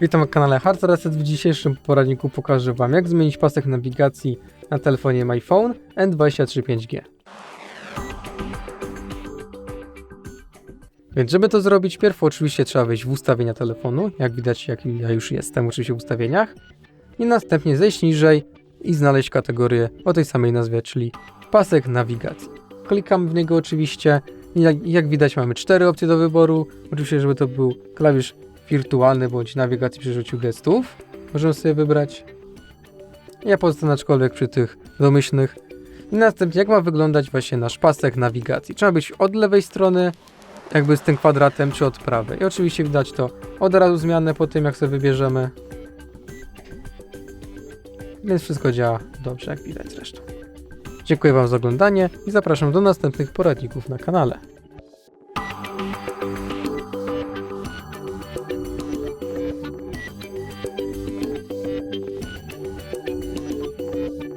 Witam na kanale Hard Reset. W dzisiejszym poradniku pokażę Wam jak zmienić pasek nawigacji na telefonie MyPhone N23 5G. Więc żeby to zrobić, pierw oczywiście trzeba wejść w ustawienia telefonu, jak widać jak ja już jestem oczywiście w ustawieniach i następnie zejść niżej i znaleźć kategorię o tej samej nazwie, czyli pasek nawigacji. Klikamy w niego oczywiście jak, jak widać mamy cztery opcje do wyboru, oczywiście żeby to był klawisz wirtualny bądź nawigacji przy użyciu gestów. Możemy sobie wybrać. Ja pozostanę aczkolwiek przy tych domyślnych. I następnie jak ma wyglądać właśnie nasz pasek nawigacji. Trzeba być od lewej strony, jakby z tym kwadratem, czy od prawej. I oczywiście widać to od razu zmianę po tym, jak sobie wybierzemy. Więc wszystko działa dobrze, jak widać zresztą. Dziękuję Wam za oglądanie i zapraszam do następnych poradników na kanale.